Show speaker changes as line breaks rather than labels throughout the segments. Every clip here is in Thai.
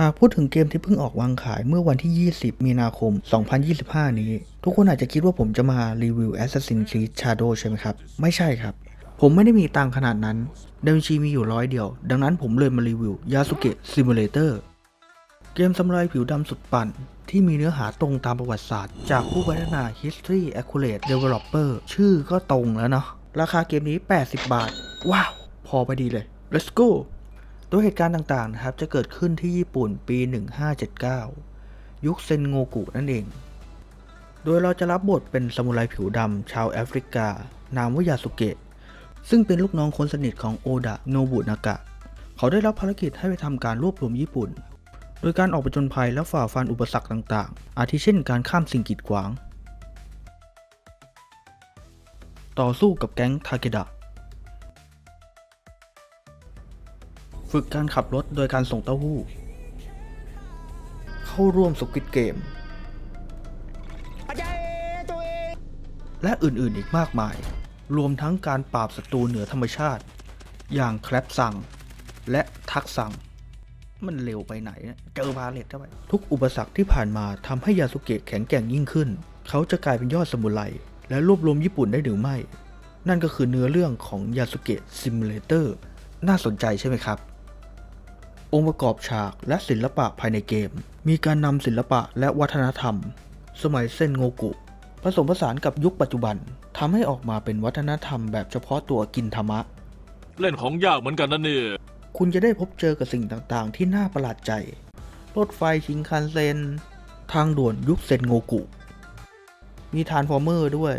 หากพูดถึงเกมที่เพิ่งออกวางขายเมื่อวันที่ 20 มีนาคม 2025 นี้ ทุกคนอาจจะคิดว่าผมจะมารีวิว Assassin's Creed Shadow ใช่ไหมครับ ไม่ใช่ครับ ผมไม่ได้มีตังขนาดนั้นในบัญชีมีอยู่ร้อยเดียว ดังนั้นผมเลยมารีวิว Yasuke Simulator เกมสำรายผิวดำสุดปั่น ที่มีเนื้อหาตรงตามประวัติศาสตร์ จากผู้พัฒนา History Accurate Developer ชื่อก็ตรงแล้วเนาะราคาเกมนี้ 80 บาท ว้าว พอไปดีเลย let's go ตัวเหตุการณ์ต่างๆนะครับจะเกิดขึ้นที่ญี่ปุ่นปี 1579 ยุคเซนโงกุนั่นเอง โดยเราจะรับบทเป็นซามูไรผิวดำชาวแอฟริกา นามว่ายาสุเกะ ซึ่งเป็นลูกน้องคนสนิทของโอดะโนบุนากะ เขาได้รับภารกิจให้ไปทำการรวบรวมญี่ปุ่น โดยการออกไปจนภัยและฝ่าฟันอุปสรรคต่างๆ อาทิเช่นการข้ามสิ่งกีดขวาง ต่อสู้กับแก๊งทาเกดะ ฝึกการขับรถโดยการส่งเต้าหู้ เข้าร่วมสกิดเกม และอื่นๆอีกมากมาย รวมทั้งการปราบศัตรูเหนือธรรมชาติ อย่างแคลปซังและทักซังมันเร็วไปไหนเนี่ยเจอบาเลตเข้าไปทุกอุปสรรคที่ผ่านมาทำให้ยาสุเกะแข็งแกร่งยิ่งขึ้น เขาจะกลายเป็นยอดสมุไรและรวบรวมญี่ปุ่นได้หรือไม่ นั่นก็คือเนื้อเรื่องของยาสุเกะซิมูเลเตอร์น่าสนใจใช่ไหมครับ องค์ประกอบฉากและศิลปะภายในเกม มีการนำศิลปะและวัฒนธรรม สมัยเซนโงกุ ผสมผสานกับยุคปัจจุบันทำให้ออกมาเป็นวัฒนธรรมแบบเฉพาะตัวกินธรรมะ
เล่นของยากเหมือนกันนะเนี่ย
คุณจะได้พบเจอกับสิ่งต่างๆ ที่น่าประหลาดใจ รถไฟชิงคันเซ็น ทางด่วนยุคเซนโงกุ มีทานฟอร์เมอร์ด้วย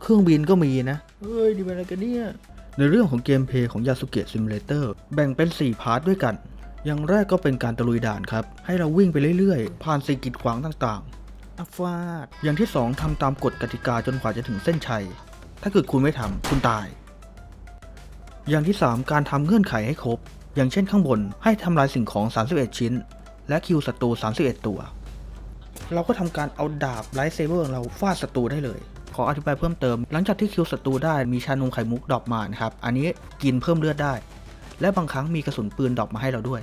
เครื่องบินก็มีนะ เฮ้ยดีเป็นอะไรกันเนี่ย ในเรื่องของเกมเพลย์ของยาสุเกะซิมูเลเตอร์แบ่งเป็น 4 พาร์ทด้วยกัน อย่างแรกก็เป็นการตะลุยด่านครับ ให้เราวิ่งไปเรื่อยๆ ผ่านสิ่งกีดขวางต่างๆอัฟาดอย่างที่ 2ทำตามกฎกติกาจนกว่าจะถึงเส้นชัย ถ้าเกิดคุณไม่ทำคุณตาย อย่างที่ 3 การทำเงื่อนไขให้ครบ อย่างเช่นข้างบนให้ทำลายสิ่งของ 31 ชิ้น และคิวศัตรู31 ตัว เราก็ทำการเอาดาบไลท์เซเบอร์ของเราฟาดศัตรูได้เลยข ออธิบายเพิ่มเติม หลังจากที่คิวศัตรูได้มีชานมไข่มุกดรอปมานะครับอันนี้กินเพิ่มเลือดได้ และบางครั้งมีกระสุนปืนดรอปมาให้เราด้วย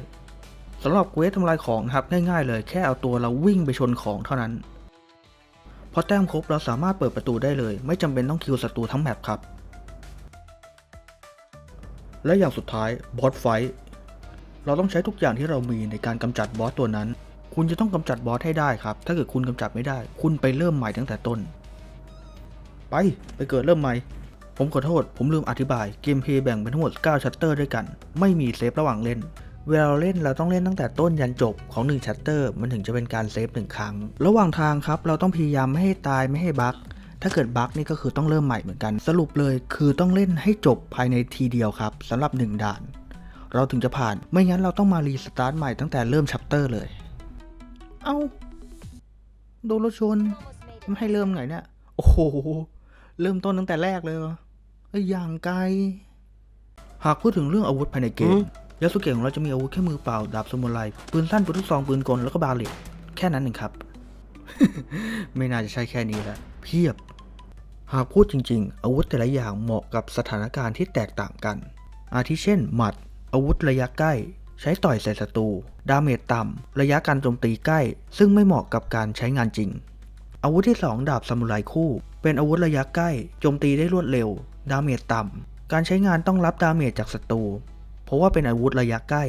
สำหรับเควสทำลายของนะครับง่ายๆ เลยแค่เอาตัวเราวิ่งไปชนของเท่านั้นพอแต้มครบเราสามารถเปิดประตูได้เลย ไม่จำเป็นต้องคิวศัตรูทั้งแมปครับและอย่างสุดท้ายบอสไฟท์เราต้องใช้ทุกอย่างที่เรามีในการกำจัดบอสตัวนั้น คุณจะต้องกำจัดบอสให้ได้ครับ ถ้าเกิดคุณกำจัดไม่ได้ คุณไปเริ่มใหม่ตั้งแต่ต้น ไป ไปเกิดเริ่มใหม่ ผมขอโทษ ผมลืมอธิบาย เกมเพย์แบ่งเป็นทั้งหมด 9 ชัตเตอร์ด้วยกัน ไม่มีเซฟระหว่างเล่น เวลาเราเล่นเราต้องเล่นตั้งแต่ต้นยันจบของ1ชัตเตอร์มันถึงจะเป็นการเซฟหนึ่งครั้ง ระหว่างทางครับเราต้องพยายามไม่ให้ตายไม่ให้บั๊กถ้าเกิดบั๊กนี่ก็คือต้องเริ่มใหม่เหมือนกัน สรุปเลยคือต้องเล่นให้จบภายในทีเดียวครับสำหรับ 1 ด่าน เราถึงจะผ่านไม่งั้นเราต้องมารีสตาร์ทใหม่ตั้งแต่เริ่มชัปเตอร์เลย เอา้าโดนรถชนไม่ให้เริ่มไหนเนี่ยโอ้โห เริ่มต้นตั้งแต่แรกเลยเหรอเอ้ยอย่างไกล หากพูดถึงเรื่องอาวุธภายในเกมยาสุเกะของเราจะมีอาวุธแค่มือเปล่า ดาบสมุไรปืนสั้นปืนลูกซองปืนกลแล้วก็บาเลตแค่นั้นเองครับ ไม่น่าจะใช่แค่นี้แหละเพียบ หากพูดจริง ๆ อาวุธแต่ละอย่างเหมาะกับสถานการณ์ที่แตกต่างกัน อาทิเช่น หมัด อาวุธระยะใกล้ ใช้ต่อยใส่ศัตรูดาเมจต่ำระยะการโจมตีใกล้ ซึ่งไม่เหมาะกับการใช้งานจริง อาวุธที่ 2 ดาบซามูไรคู่ เป็นอาวุธระยะใกล้ โจมตีได้รวดเร็ว ดาเมจต่ำ การใช้งานต้องรับดาเมจจากศัตรู เพราะว่าเป็นอาวุธระยะใกล้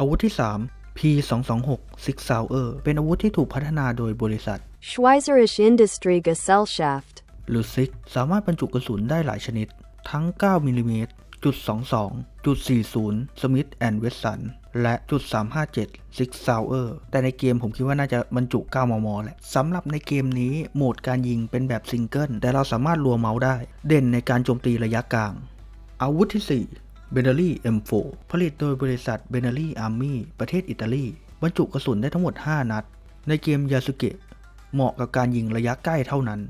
อาวุธที่ 3 P226 Six Sauer เป็นอาวุธที่ถูกพัฒนาโดยบริษัท
Schweizerisch Industrie Gesellschaft.
หรือซิกสามารถบรรจุกระสุนได้หลายชนิด ทั้ง 9มิลลิเมตรจุด22จุด40 Smith Wesson แและจุด357 Six Sauer แต่ในเกมผมคิดว่าน่าจะบรรจุ 9 มม แหละสำหรับในเกมนี้โหมดการยิงเป็นแบบซิงเกิล แต่เราสามารถรัวเมาส์ได้ เด่นในการโจมตีระยะกลาง อาวุธที่ 4 b e n e l l i M4 ผลิตโดยบริษัท b e n e l l i Army ประเทศอิตาลี บรรจุกระสุนได้ทั้งหมด 5 นัด ในเกมยาสุเกะเหมาะกับการยิงระยะใกล้เท่านั้น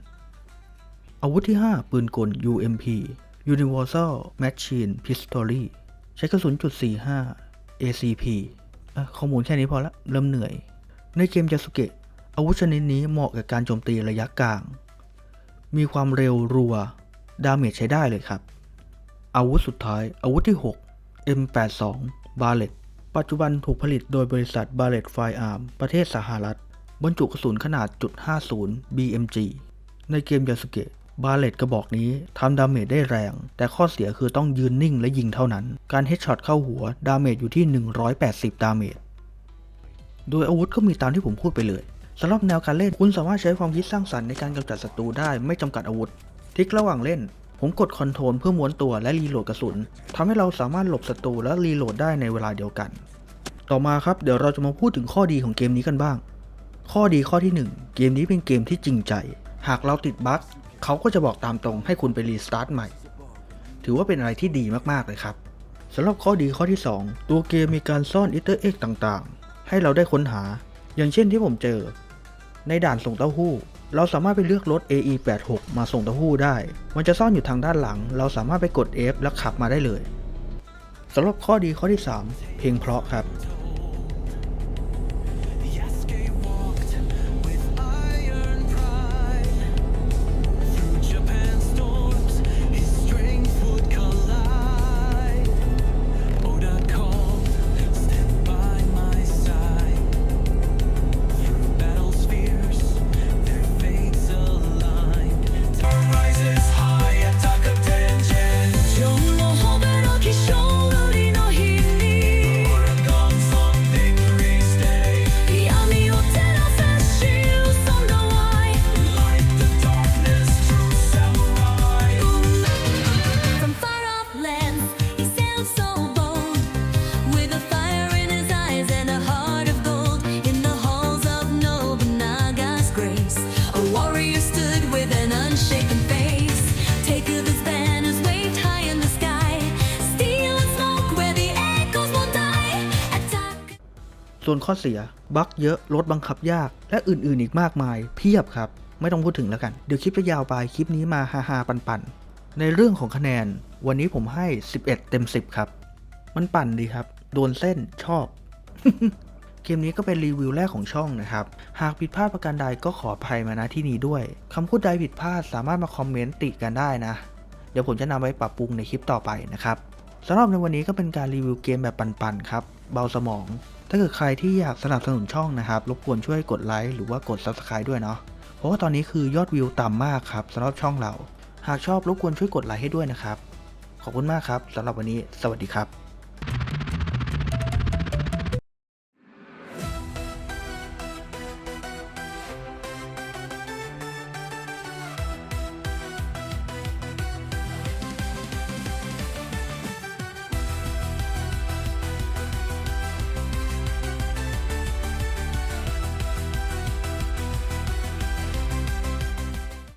อาวุธที่ 5 ปืนกล UMP Universal Machine Pistol ใช้กระสุนจุด45 ACP อะข้อมูลแค่นี้พอละ เริ่มเหนื่อย ในเกมยาสุเกะอาวุธชนิดนี้เหมาะกับการโจมตีระยะกลาง มีความเร็วรัว ดาเมจใช้ได้เลยครับ อาวุธสุดท้าย อาวุธที่ 6 M82 Barrett ปัจจุบันถูกผลิตโดยบริษัท Barrett Firearm ประเทศสหรัฐ บรรจุกระสุนขนาด .50 BMG ในเกมยาสุเกะ บาเลตกระบอกนี้ทำดาเมจได้แรง แต่ข้อเสียคือต้องยืนนิ่งและยิงเท่านั้น การเฮดช็อตเข้าหัวดาเมจอยู่ที่ 180 ดาเมจ โดยอาวุธก็มีตามที่ผมพูดไปเลยสำหรับแนวการเล่นคุณสามารถใช้ความคิดสร้างสรรค์ในการกำจัดศัตรูได้ไม่จำกัดอาวุธ ทิกระหว่างเล่น ผมกดคอนโทรลเพื่อม้วนตัวและรีโหลดกระสุนทำให้เราสามารถหลบศัตรูและรีโหลดได้ในเวลาเดียวกัน ต่อมาครับเดี๋ยวเราจะมาพูดถึงข้อดีของเกมนี้กันบ้าง ข้อดีข้อที่ 1 เกมนี้เป็นเกมที่จริงใจ หากเราติดบั๊ก เขาก็จะบอกตามตรงให้คุณไปรีสตาร์ทใหม่ ถือว่าเป็นอะไรที่ดีมากๆเลยครับสำหรับข้อดีข้อที่ 2 ตัวเกมมีการซ่อนอิเตอร์เอ็กต่างๆ ให้เราได้ค้นหา อย่างเช่นที่ผมเจอ ในด่านส่งเต้าหู้ เราสามารถไปเลือกรถ AE86 มาส่งเต้าหู้ได้ มันจะซ่อนอยู่ทางด้านหลัง เราสามารถไปกด F แล้วขับมาได้เลยสำหรับข้อดีข้อที่ 3 เพลงเพราะครับ ส่วนข้อเสียบั๊กเยอะรถบังคับยาก และอื่นๆอีกมากมาย เพียบครับ ไม่ต้องพูดถึงแล้วกัน เดี๋ยวคลิปจะยาวไปคลิปนี้มาฮาฮาๆปันๆในเรื่องของคะแนน วันนี้ผมให้ 11 เต็ม 10 ครับ มันปั่นดีครับ โดนเส้นชอบ เกมนี้ก็เป็นรีวิวแรกของช่องนะครับ หากผิดพลาดประการใดก็ขออภัยมาณที่นี้ด้วยคำพูดใดผิดพลาดสามารถมาคอมเมนต์ติกันได้นะ เดี๋ยวผมจะนำไปปรับปรุงในคลิปต่อไปนะครับสำหรับในวันนี้ก็เป็นการรีวิวเกมแบบปันๆครับ เบาสมอง ถ้าเกิดใครที่อยากสนับสนุนช่องนะครับ รบกวนช่วยกดไลค์หรือว่ากด Subscribe ด้วยเนาะ เพราะว่าตอนนี้คือยอดวิวต่ำมากครับสำหรับช่องเรา หากชอบรบกวนช่วยกดไลค์ให้ด้วยนะครับ ขอบคุณมากครับสำหรับวันนี้ สวัสดีครับ